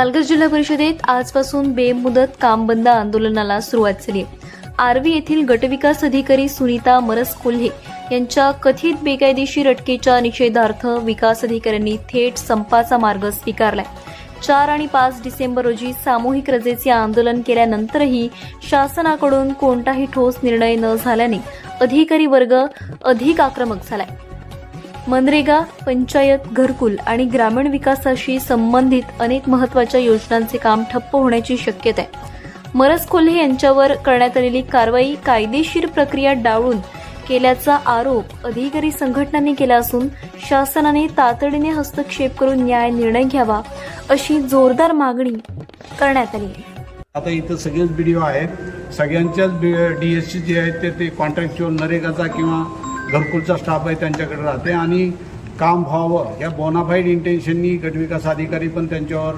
पालघर जिल्हा परिषदेत आजपासून बेमुदत काम बंद आंदोलनाला सुरुवात झाली. आर्वी येथील गटविकास अधिकारी सुनीता मरस कोल्हे यांच्या कथित बेकायदेशीर अटकेच्या निषेधार्थ विकास अधिकाऱ्यांनी थेट संपाचा मार्ग स्वीकारलाय. चार आणि पाच डिसेंबर रोजी सामूहिक रजेचे आंदोलन केल्यानंतरही शासनाकडून कोणताही ठोस निर्णय न झाल्याने अधिकारी वर्ग अधिक आक्रमक झालाय. मनरेगा पंचायत घरकुल आणि ग्रामीण विकासाशी संबंधित अनेक महत्त्वाच्या योजनांचे काम ठप्प होण्याची शक्यता. आहे मरस कोल्हे यांच्यावर करण्यात आलेली कारवाई कायदेशीर प्रक्रिया डाळून केल्याचा आरोप अधिकारी संघटनांनी केला असून शासनाने तातडीने हस्तक्षेप करून न्याय निर्णय घ्यावा अशी जोरदार मागणी करण्यात आली. आता इथं सगळेच व्हिडिओ आहेत. सगळ्यांच्याच डी एस सी जे आहेत ते ते कॉन्ट्रॅक्च्युअल नरेगाचा किंवा घरकुलचा स्टाफ आहे त्यांच्याकडे राहते. आणि काम व्हावं. या बोनाफाईड इंटेन्शननी गटविकास अधिकारी पण त्यांच्यावर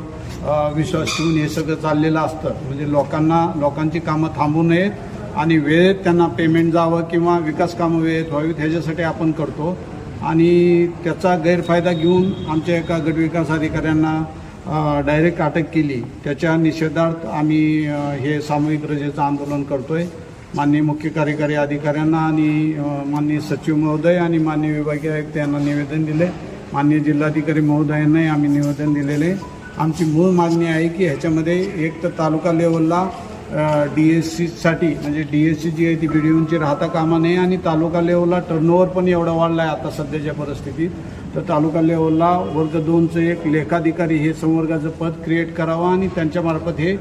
विश्वास ठेवून हे सगळं चाललेलं असतं. म्हणजे लोकांना लोकांची कामं थांबू नयेत आणि वेळेत त्यांना पेमेंट जावं किंवा विकास कामं वेळेत व्हावीत ह्याच्यासाठी आपण करतो. आणि त्याचा गैरफायदा घेऊन आमच्या एका गटविकास अधिकाऱ्यांना डायरेक्ट अटक केली. त्याच्या निषेधार्थ आम्ही हे सामूहिक रजेचं आंदोलन करतो आहे माननीय मुख्य कार्यकारी अधिकाऱ्यांना आणि माननीय सचिव महोदय आणि माननीय विभागीय आयुक्त यांना निवेदन दिले. माननीय जिल्हाधिकारी महोदयांनाही आम्ही निवेदन दिलेले. आमची मूळ मागणी आहे की ह्याच्यामध्ये एक तर तालुका लेवलला डी एस सीसाठी म्हणजे डी एस सी जी आहे ती बी डी ओंची राहता कामा नये आणि तालुका लेवलला टर्नओव्हर पण एवढा वाढला आहे आता सध्याच्या परिस्थितीत. तर तालुका लेवलला वर्ग दोनचं एक लेखाधिकारी हे संवर्गाचं पद क्रिएट करावं आणि त्यांच्यामार्फत हे